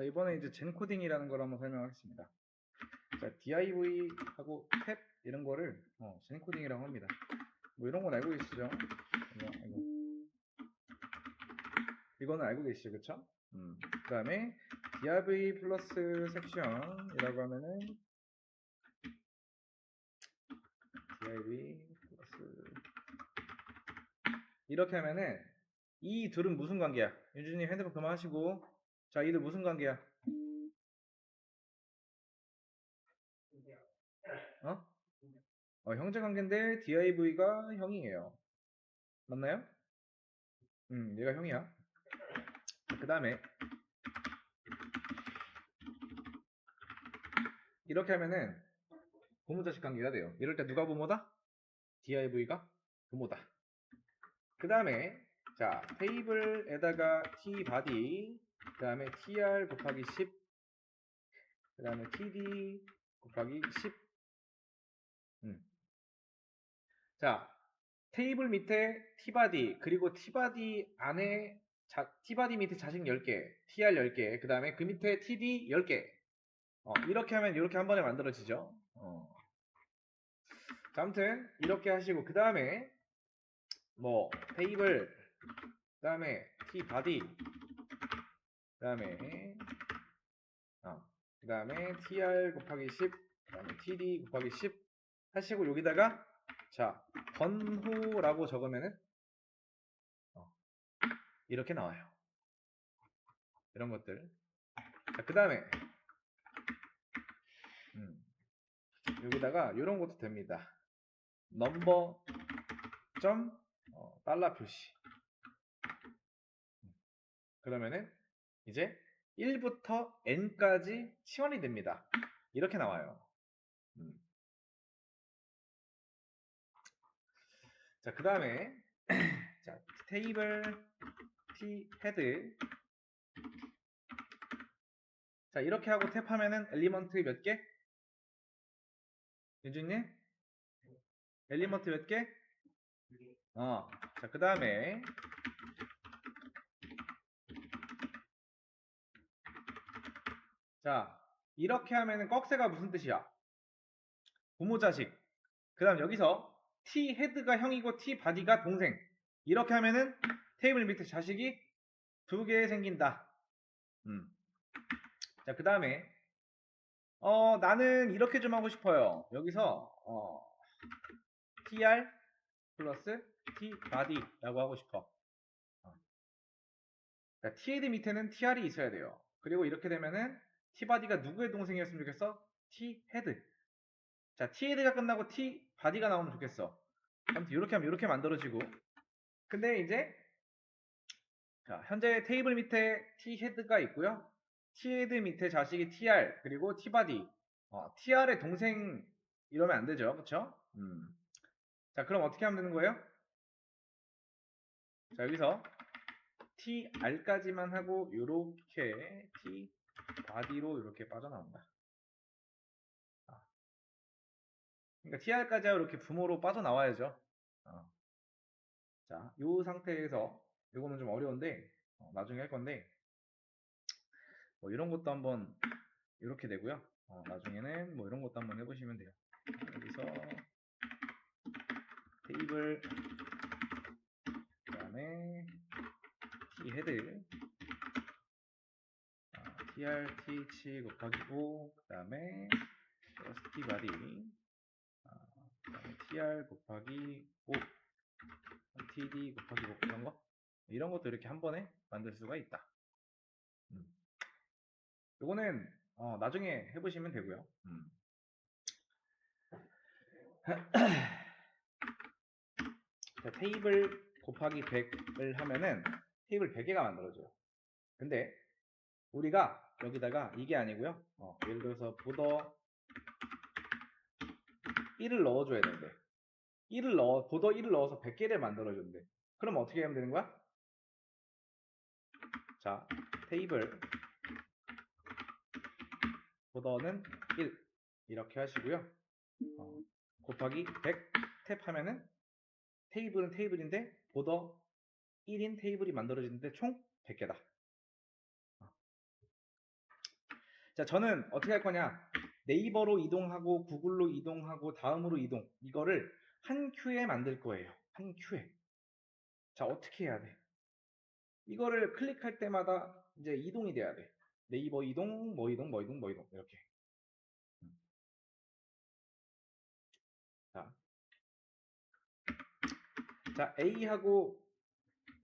자, 이번에 이제 젠코딩이라는 걸 한번 설명하겠습니다. 자, div하고 탭 이런 거를 어, 젠코딩이라고 합니다. 뭐 이런 건 알고 계시죠? 이거, 이거. 이거는 알고 계시죠, 그쵸? 음. 그 다음에 div 플러스 섹션이라고 하면은 div 플러스 이렇게 하면은 이 둘은 무슨 관계야? 윤주님 핸드폰 그만하시고 자 이들 무슨 관계야? 어? 어 형제 관계인데 div가 형이에요 맞나요? 음 얘가 형이야 그 다음에 이렇게 하면은 부모자식 관계가 돼요 이럴 때 누가 부모다? div가 부모다 그 다음에 자 테이블에다가 tbody 그 다음에 tr 곱하기 10 그 다음에 td 곱하기 10 음. 자 테이블 밑에 tbody 그리고 tbody 안에 자, tbody 밑에 자식 10개 tr 10개 그 다음에 그 밑에 td 10개 어, 이렇게 하면 이렇게 한 번에 만들어지죠 어. 자, 아무튼 이렇게 하시고 그 다음에 뭐 테이블 그 다음에 tbody 그 다음에 어, 그 다음에 tr 곱하기 10 그 다음에 td 곱하기 10 하시고 여기다가 자 번호라고 적으면은 어, 이렇게 나와요. 이런 것들. 그 다음에 음, 여기다가 이런 것도 됩니다. 넘버 점 어, 달러 표시. 그러면은 이제 1부터 n까지 치환이 됩니다. 이렇게 나와요. 음. 자, 그 다음에 자, 테이블 t 헤드 자, 이렇게 하고 탭하면은 엘리먼트 몇 개? 윤주님? 엘리먼트 몇 개? 어. 자, 그 다음에 자, 이렇게 하면은 꺽쇠가 무슨 뜻이야? 부모 자식. 그 다음 여기서 T 헤드가 형이고 T 바디가 동생. 이렇게 하면은 테이블 밑에 자식이 두 개 생긴다. 음. 자, 그 다음에 어, 나는 이렇게 좀 하고 싶어요. 여기서 어, TR 플러스 T 바디라고 하고 싶어. 어. 그러니까 T 헤드 밑에는 TR이 있어야 돼요. 그리고 이렇게 되면은 T바디가 누구의 동생이었으면 좋겠어? T헤드. 자, T헤드가 끝나고 T바디가 나오면 좋겠어. 아무튼 이렇게 하면 이렇게 만들어지고. 근데 이제 자, 현재 테이블 밑에 T헤드가 있고요. T헤드 밑에 자식이 TR 그리고 T바디. 어, TR의 동생 이러면 안 되죠. 그쵸? 음. 자, 그럼 어떻게 하면 되는 거예요? 자, 여기서 TR까지만 하고 요렇게 T 바디로 이렇게 빠져나온다. 아. 그러니까 TR까지 하고 이렇게 부모로 빠져나와야죠. 어. 자, 이 상태에서 이거는 좀 어려운데 어, 나중에 할 건데 뭐 이런 것도 한번 이렇게 되고요. 어, 나중에는 뭐 이런 것도 한번 해보시면 돼요. 여기서 테이블 그 다음에 키 헤드 tr th 곱하기 5 그 다음에 t 바디 tr 곱하기 5 td 곱하기 5 이런 거? 이런 것도 이렇게 한 번에 만들 수가 있다. 음. 요거는 어, 나중에 해보시면 되고요. 음. 자, 테이블 곱하기 100을 하면은 테이블 100개가 만들어져요. 근데 우리가 여기다가 이게 아니고요. 어, 예를 들어서 보더 1을 넣어줘야 되는데 1을 넣어 보더 1을 넣어서 100개를 만들어줬는데 그럼 어떻게 하면 되는 거야? 자 테이블 보더는 1 이렇게 하시고요. 어, 곱하기 100 탭하면은 테이블은 테이블인데 보더 1인 테이블이 만들어지는데 총 100개다. 자, 저는 어떻게 할 거냐? 네이버로 이동하고 구글로 이동하고 다음으로 이동. 이거를 한 큐에 만들 거예요. 한 큐에. 자, 어떻게 해야 돼? 이거를 클릭할 때마다 이제 이동이 돼야 돼. 네이버 이동, 뭐 이동, 뭐 이동, 뭐 이동. 이렇게. 음. 자. 자, A하고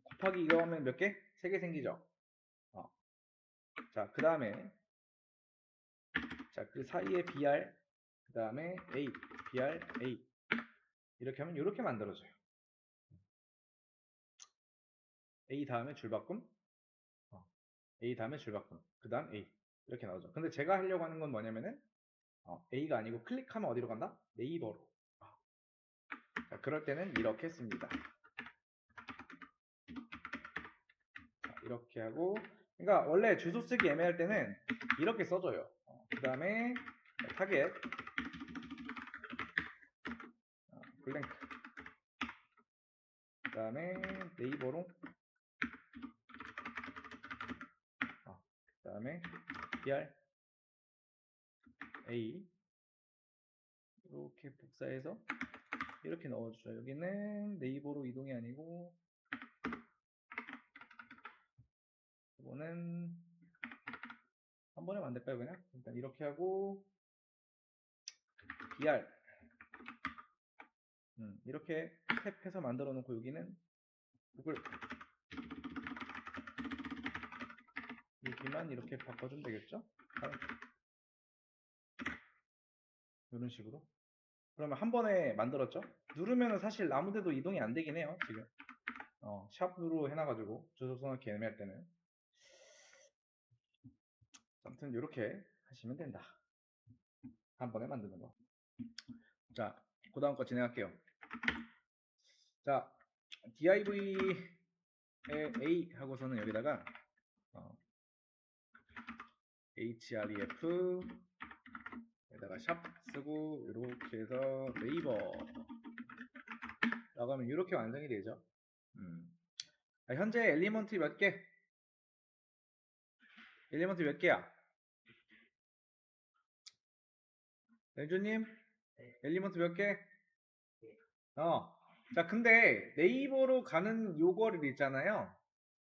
곱하기 이거 하면 몇 개? 세 개 생기죠? 어. 자, 그 다음에 자, 그 사이에 BR, 그 다음에 A, BR, A. 이렇게 하면 이렇게 만들어져요. A 다음에 줄바꿈, 어, A 다음에 줄바꿈, 그 다음 A. 이렇게 나오죠. 근데 제가 하려고 하는 건 뭐냐면은, 어, A가 아니고 클릭하면 어디로 간다? 네이버로. 어. 자, 그럴 때는 이렇게 씁니다. 자, 이렇게 하고, 그러니까 원래 주소 쓰기 애매할 때는 이렇게 써줘요. 그 다음에 타겟, 어, 블랭크, 그 다음에 네이버로, 어, 그 다음에 BR, A. 이렇게 복사해서 이렇게 넣어주죠. 여기는 네이버로 이동이 아니고 이거는 한 번에 만들까요 그냥? 일단 이렇게 하고 BR 음, 이렇게 탭해서 만들어 놓고 여기는 구글 여기만 이렇게 바꿔주면 되겠죠? 이런 식으로 그러면 한 번에 만들었죠? 누르면은 사실 아무데도 이동이 안 되긴 해요 지금 어, 샵으로 해놔가지고 주소 선언기 애매할 때는 아무튼 이렇게 하시면 된다. 한 번에 만드는 거. 자, 그 다음 거 진행할게요. 자, div의 A 하고서는 여기다가 어, href 에다가 샵 쓰고 이렇게 해서 네이버 라고 하면 이렇게 완성이 되죠. 음. 아, 현재 엘리먼트 몇 개? 엘리먼트 몇 개야? 렌주님? 엘리먼트 몇 개? 어. 자, 근데 네이버로 가는 요거를 있잖아요.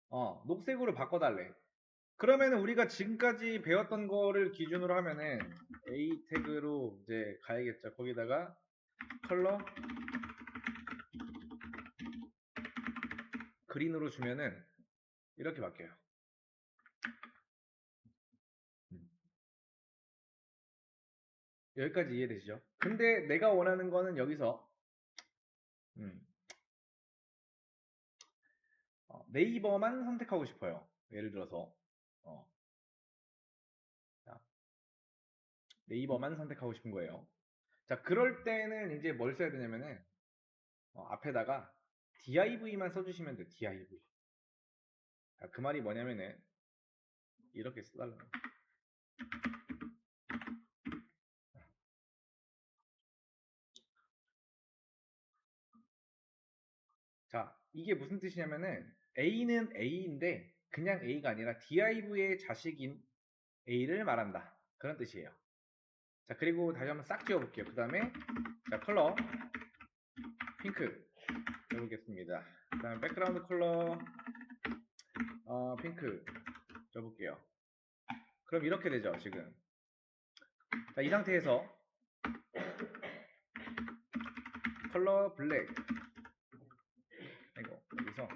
어, 녹색으로 바꿔달래. 그러면은 우리가 지금까지 배웠던 거를 기준으로 하면은 A 태그로 이제 가야겠죠. 거기다가 컬러 그린으로 주면은 이렇게 바뀌어요. 여기까지 이해되시죠? 근데 내가 원하는 거는 여기서 음, 어, 네이버만 선택하고 싶어요. 예를 들어서 어, 자, 네이버만 선택하고 싶은 거예요. 자, 그럴 때는 이제 뭘 써야 되냐면은 어, 앞에다가 div만 써주시면 돼. div. 자, 그 말이 뭐냐면은 이렇게 써달라는 이게 무슨 뜻이냐면은 A는 A인데 그냥 A가 아니라 div의 자식인 A를 말한다. 그런 뜻이에요. 자, 그리고 다시 한번 싹 지워볼게요. 그 다음에 자, 컬러 핑크 해보겠습니다. 그 다음에 백그라운드 컬러 어, 핑크 줘볼게요. 그럼 이렇게 되죠, 지금. 자, 이 상태에서 컬러 블랙 이거 여기서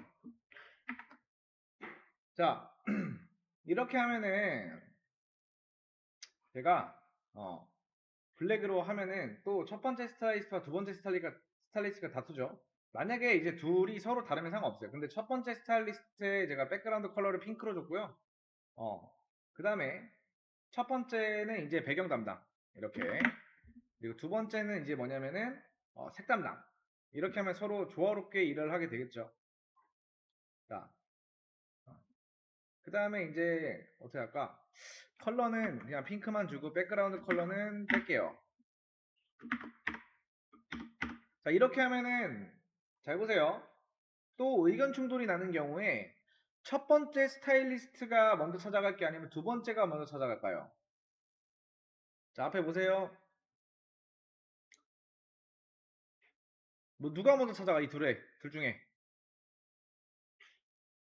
자 이렇게 하면은 제가 어 블랙으로 하면은 또 첫 번째 스타일리스트와 두 번째 스타일리스트가, 스타일리스트가 다투죠. 만약에 이제 둘이 서로 다르면 상관없어요. 근데 첫 번째 스타일리스트에 제가 백그라운드 컬러를 핑크로 줬고요. 어 그 다음에 첫 번째는 이제 배경 담당. 이렇게. 그리고 두 번째는 이제 뭐냐면은 어, 색 담당. 이렇게 하면 서로 조화롭게 일을 하게 되겠죠. 자, 그 다음에 이제 어떻게 할까? 컬러는 그냥 핑크만 주고 백그라운드 컬러는 뺄게요. 자, 이렇게 하면은 잘 보세요. 또 의견 충돌이 나는 경우에 첫 번째 스타일리스트가 먼저 찾아갈 게 아니면 두 번째가 먼저 찾아갈까요? 자, 앞에 보세요. 뭐 누가 먼저 찾아가 이 둘에 둘 중에.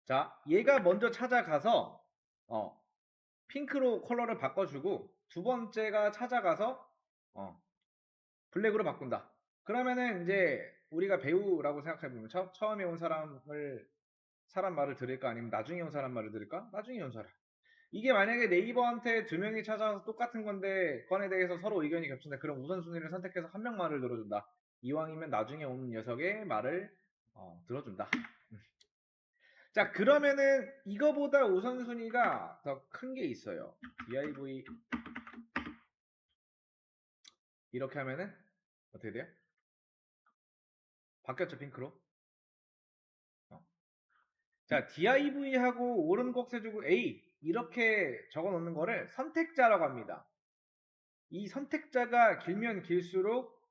자, 얘가 먼저 찾아가서 어 핑크로 컬러를 바꿔주고 두 번째가 찾아가서 어 블랙으로 바꾼다. 그러면은 이제 우리가 배우라고 생각해보면 처, 처음에 온 사람을 사람 말을 들을까 아니면 나중에 온 사람 말을 들을까? 나중에 온 사람. 이게 만약에 네이버한테 두 명이 찾아와서 똑같은 건데 그건에 대해서 서로 의견이 겹친다. 그럼 우선순위를 선택해서 한 명 말을 들어준다. 이왕이면 나중에 온 녀석의 말을 어, 들어준다. 음. 자 그러면은 이거보다 우선순위가 더 큰 게 있어요. div 이렇게 하면은 어떻게 돼요? 바뀌었죠 핑크로? 어. 자 div하고 오른 꺽쇠주고 a 이렇게 적어 놓는 거를 선택자라고 합니다. 이 선택자가 길면 길수록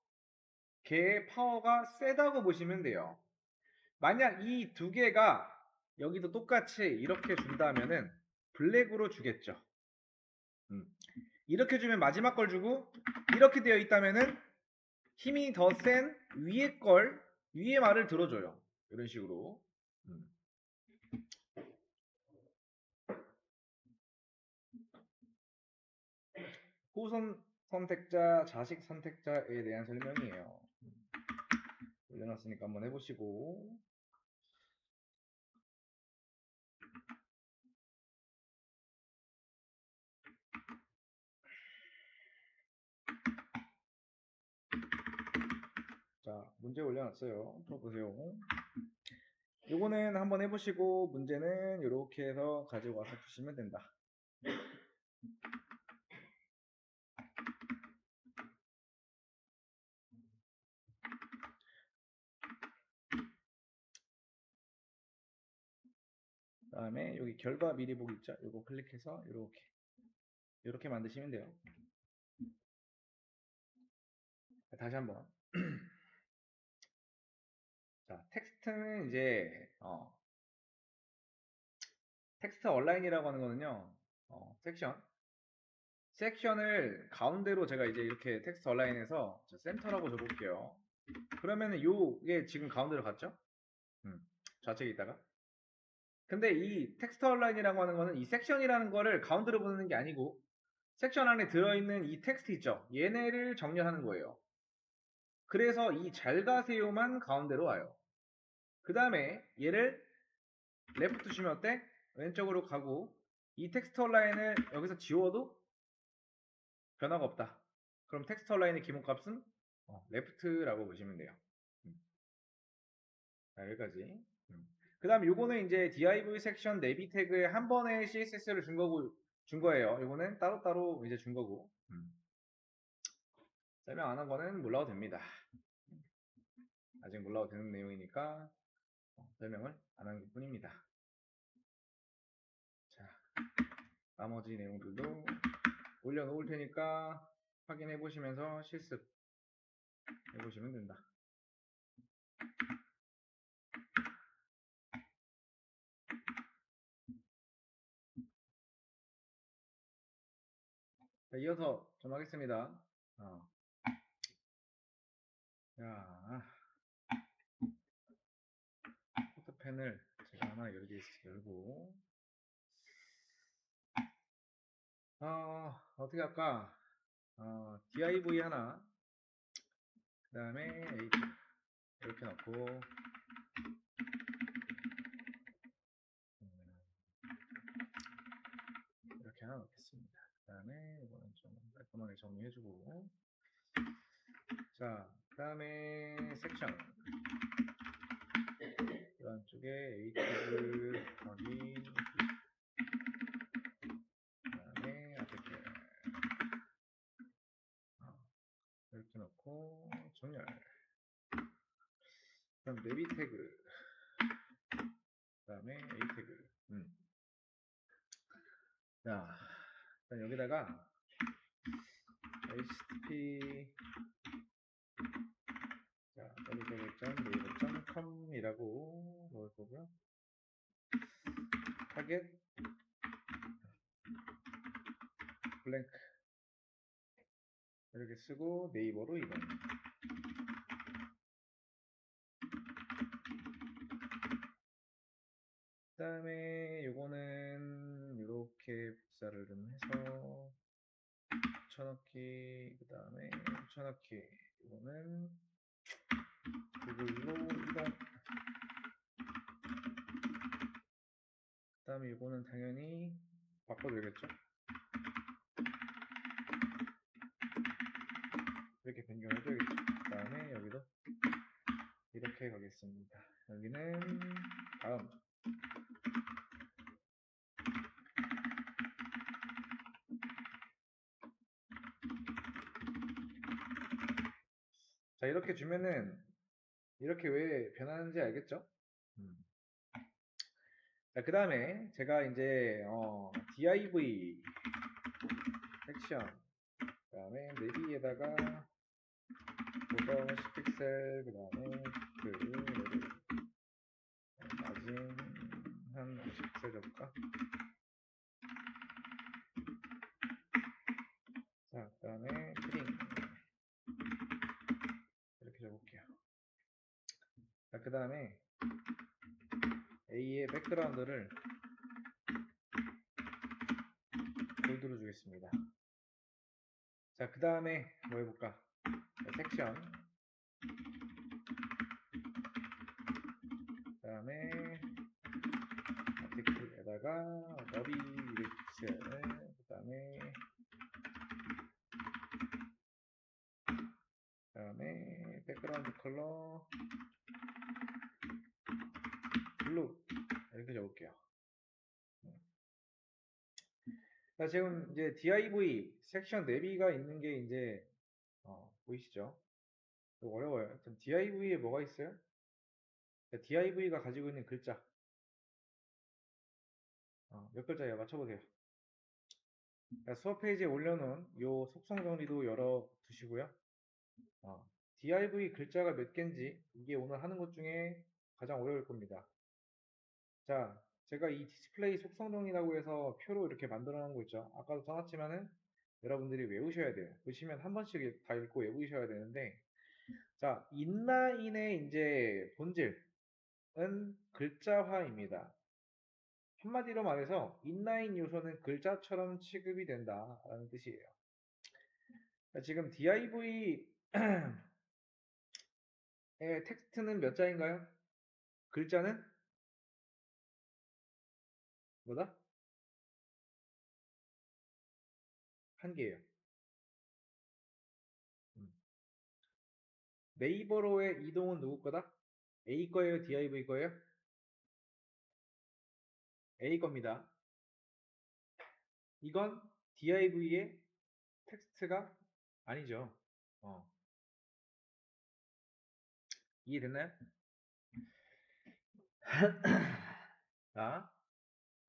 걔의 파워가 세다고 보시면 돼요. 만약 이 두 개가 여기도 똑같이 이렇게 준다면은 블랙으로 주겠죠. 음. 이렇게 주면 마지막 걸 주고 이렇게 되어 있다면은 힘이 더 센 위에 걸 위에 말을 들어줘요. 이런 식으로. 음. 후손 선택자, 자식 선택자에 대한 설명이에요. 음. 올려놨으니까 한번 해보시고 자 문제 올려놨어요. 풀어보세요. 요거는 한번 해보시고 문제는 이렇게 해서 가지고 와서 주시면 된다. 다음에 여기 결과 미리 보기 있죠? 요거 클릭해서 이렇게 이렇게 만드시면 돼요. 다시 한번. 자, 텍스트는 이제 어, 텍스트 온라인이라고 하는 거는요. 어, 섹션. 섹션을 가운데로 제가 이제 이렇게 텍스트 온라인에서 저 센터라고 적을게요. 그러면은 요게 지금 가운데로 갔죠? 음, 좌측에 있다가. 근데 이 텍스트 온라인이라고 하는 거는 이 섹션이라는 거를 가운데로 보내는 게 아니고 섹션 안에 들어있는 이 텍스트 있죠? 얘네를 정렬하는 거예요. 그래서 이 잘 가세요만 가운데로 와요. 그 다음에 얘를 레프트 주면 어때? 왼쪽으로 가고 이 텍스트 온라인을 여기서 지워도 변화가 없다. 그럼 텍스트 온라인의 기본값은 어, 레프트라고 보시면 돼요. 음. 자, 여기까지. 음. 그 다음 요거는 이제 div 섹션 내비 태그에 한 번에 css를 준 거고 준 거예요. 요거는 따로따로 이제 준 거고. 음. 설명 안 한 거는 몰라도 됩니다. 아직 몰라도 되는 내용이니까 어, 설명을 안 한 것 뿐입니다. 자, 나머지 내용들도 올려놓을 테니까 확인해 보시면서 실습 해 보시면 된다. 자, 이어서 좀 하겠습니다. 어. 자, 포트 펜을 제가 하나 열기 열고. 어, 어떻게 할까? 어, div 하나. 그 다음에 이렇게 넣고. 음, 이렇게 하나 넣겠습니다. 그 다음에 이거는 좀 깔끔하게 정리해주고. 자, 그 다음에 섹션 쪽에 h를 더하기 그 다음에 아테크 어, 이렇게 넣고 정렬. 그다음 내비 태그. 그 다음에 a 태그. 음. 자 일단 여기다가 http 자 www.naver.com이라고 넣을 거고요 타겟 블랭크. 이렇게 쓰고 네이버로 이동. 그 다음에 요거는 이렇게 복사를 좀 해서 붙여넣기 그 다음에 붙여넣기. 이거는 구글로 이동 다음에 이거는 당연히 바꿔줘야겠죠 이렇게 변경해줘야겠죠 그 다음에 여기도 이렇게 가겠습니다 여기는 다음 자 이렇게 주면은 이렇게 왜 변하는지 알겠죠? 음. 자, 그 다음에 제가 이제 어, div 섹션 그 다음에 내비에다가 보정 10픽셀 그 다음에 그 마진 한 50픽셀 줘볼까? 자, 그 다음에 프링 이렇게 줘볼게요. 자, 그 다음에 A의 백그라운드를 골드로 주겠습니다. 자, 그 다음에 뭐 해볼까? 자, 섹션. 그 다음에 아티클에다가 너비 200픽셀. 그 다음에 그 다음에 백그라운드 컬러 블루 이렇게 적을게요. 자, 지금 이제 div 섹션 내비가 있는 게 이제 어, 보이시죠? 어려워요. 좀 div에 뭐가 있어요? 자, div가 가지고 있는 글자 어, 몇 글자예요? 맞춰보세요. 자, 수업 페이지에 올려놓은 요 속성 정리도 열어 두시고요. 어, div 글자가 몇 개인지 이게 오늘 하는 것 중에 가장 어려울 겁니다. 자, 제가 이 디스플레이 속성 정리라고 해서 표로 이렇게 만들어 놓은 거 있죠. 아까도 써놨지만은 여러분들이 외우셔야 돼요. 보시면 한 번씩 다 읽고 외우셔야 되는데, 자, 인라인의 이제 본질은 글자화입니다. 한마디로 말해서 인라인 요소는 글자처럼 취급이 된다라는 뜻이에요. 자, 지금 div의 텍스트는 몇 자인가요? 글자는 뭐다? 한 개예요. 음. 네이버로의 이동은 누구 거다? A 거예요? div 거예요? A 겁니다. 이건 div의 텍스트가 아니죠. 어. 이해됐나요? 자,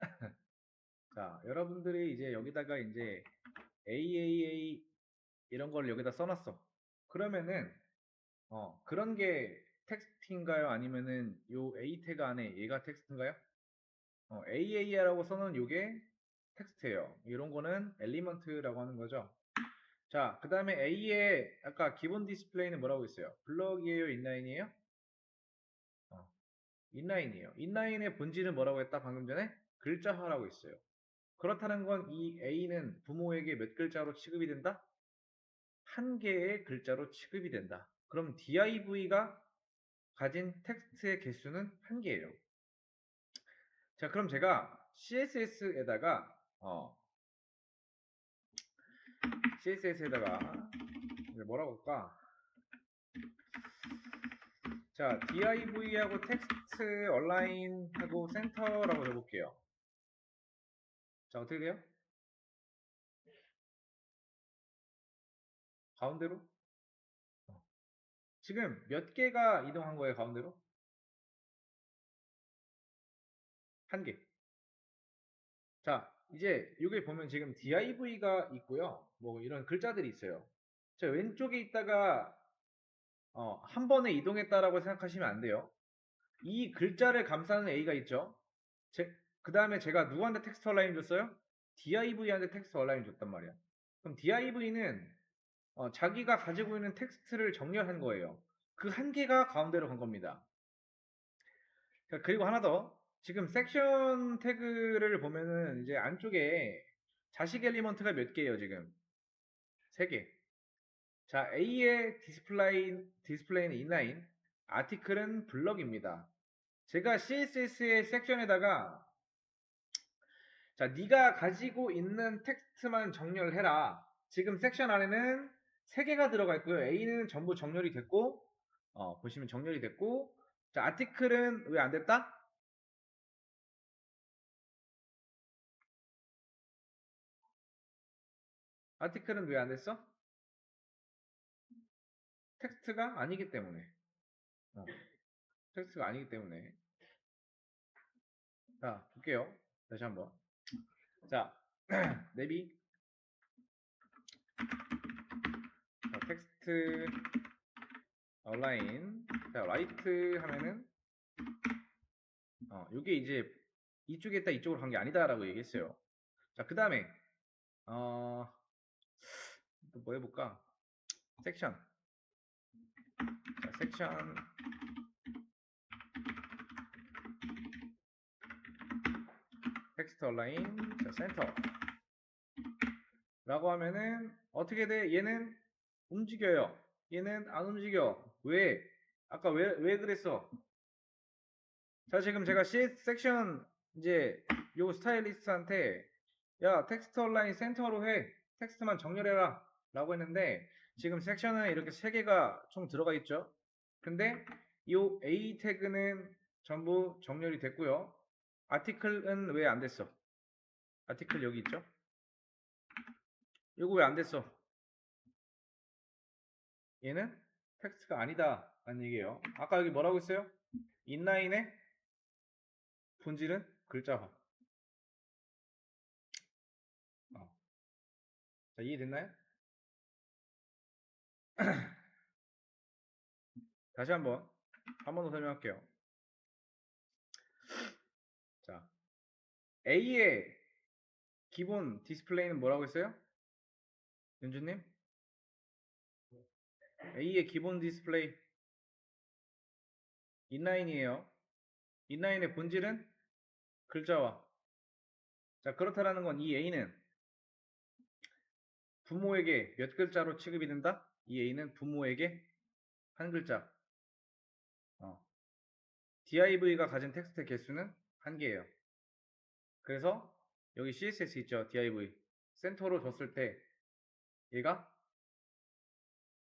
자, 여러분들이 이제 여기다가 이제 AAA 이런 걸 여기다 써놨어. 그러면은 어, 그런 게 텍스트인가요? 아니면은 요 A 태그 안에 얘가 텍스트인가요? 어, AA라고 써놓은 요게 텍스트예요. 이런 거는 엘리먼트라고 하는 거죠. 자, 그 다음에 A의 아까 기본 디스플레이는 뭐라고 있어요? 블럭이에요? 인라인이에요? 어, 인라인이에요. 인라인의 본질은 뭐라고 했다? 방금 전에 글자화라고 했어요. 그렇다는 건 이 A는 부모에게 몇 글자로 취급이 된다? 한 개의 글자로 취급이 된다. 그럼 div가 가진 텍스트의 개수는 한 개예요. 자, 그럼 제가 CSS에다가 어, CSS에다가 뭐라고 할까? 자, div하고 텍스트 얼라인하고 센터라고 해볼게요. 자, 어떻게 돼요? 가운데로? 어. 지금 몇 개가 이동한 거예요, 가운데로? 한 개. 자, 이제 여기 보면 지금 div가 있고요. 뭐 이런 글자들이 있어요. 자, 왼쪽에 있다가 어, 한 번에 이동했다라고 생각하시면 안 돼요. 이 글자를 감싸는 A가 있죠. 그 다음에 제가 누구한테 텍스트 얼라인 줬어요? div한테 텍스트 얼라인 줬단 말이야. 그럼 div는 어, 자기가 가지고 있는 텍스트를 정렬한 거예요. 그한 개가 가운데로 간 겁니다. 자, 그리고 하나 더. 지금 섹션 태그를 보면은 이제 안쪽에 자식 엘리먼트가 몇 개예요, 지금? 세 개. 자, A의 디스플레이, 디스플레이는 인라인, 아티클은 블럭입니다. 제가 CSS의 섹션에다가 자, 네가 가지고 있는 텍스트만 정렬해라. 지금 섹션 안에는 세 개가 들어가 있고요. A는 전부 정렬이 됐고, 어, 보시면 정렬이 됐고, 자, 아티클은 왜 안 됐다? 아티클은 왜 안 됐어? 텍스트가 아니기 때문에. 어, 텍스트가 아니기 때문에. 자, 볼게요. 다시 한번. 자, 내비. 자, 텍스트 얼라인. 자, 라이트 하면은 어, 요게 이제 이쪽에 있다 이쪽으로 간 게 아니다라고 얘기했어요. 자, 그 다음에 어, 또 뭐 해볼까? 섹션. 자, 섹션. 텍스트 얼라인. 자, 센터. 라고 하면은 어떻게 돼? 얘는 움직여요. 얘는 안 움직여. 왜? 아까 왜, 왜 그랬어? 자, 지금 제가 C 섹션 이제 요 스타일리스트한테 야, 텍스트 얼라인 센터로 해. 텍스트만 정렬해라. 라고 했는데 지금 섹션은 이렇게 세 개가 총 들어가 있죠. 근데 이 A 태그는 전부 정렬이 됐고요. 아티클은 왜 안 됐어? 아티클 여기 있죠? 이거 왜 안 됐어? 얘는 텍스트가 아니다 라는 얘기예요. 아까 여기 뭐라고 했어요? 인라인의 본질은 글자화. 어. 자, 이해됐나요? 다시 한번 한 번 더 설명할게요. 자, A의 기본 디스플레이는 뭐라고 했어요? 윤주님? A의 기본 디스플레이 인라인이에요. 인라인의 본질은 글자화. 자, 그렇다라는 건 이 A는 부모에게 몇 글자로 취급이 된다? 이 A는 부모에게 한 글자. 어. div가 가진 텍스트 개수는 한 개예요. 그래서 여기 CSS 있죠? div. 센터로 줬을 때 얘가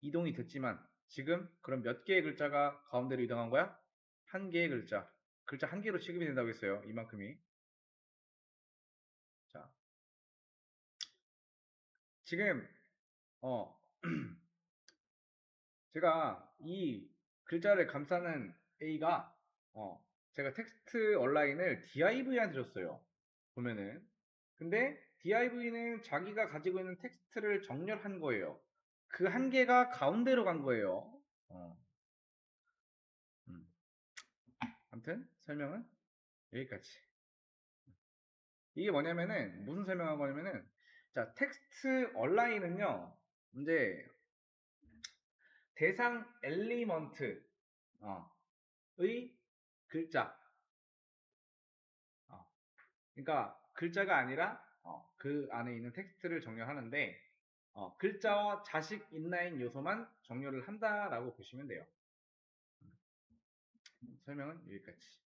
이동이 됐지만 지금 그럼 몇 개의 글자가 가운데로 이동한 거야? 한 개의 글자. 글자 한 개로 취급이 된다고 했어요. 이만큼이. 자. 지금 어 제가 이 글자를 감싸는 A가 어 제가 텍스트 얼라인을 div한테 줬어요. 보면은 근데 div는 자기가 가지고 있는 텍스트를 정렬한 거예요. 그한 개가 가운데로 간 거예요. 어. 음. 아무튼 설명은 여기까지. 이게 뭐냐면은 무슨 설명한 거냐면은 자 텍스트 얼라인은요 이제 대상 엘리먼트의 글자 어. 그러니까 글자가 아니라 어, 그 안에 있는 텍스트를 정렬하는데 어, 글자와 자식 인라인 요소만 정렬을 한다라고 보시면 돼요. 설명은 여기까지.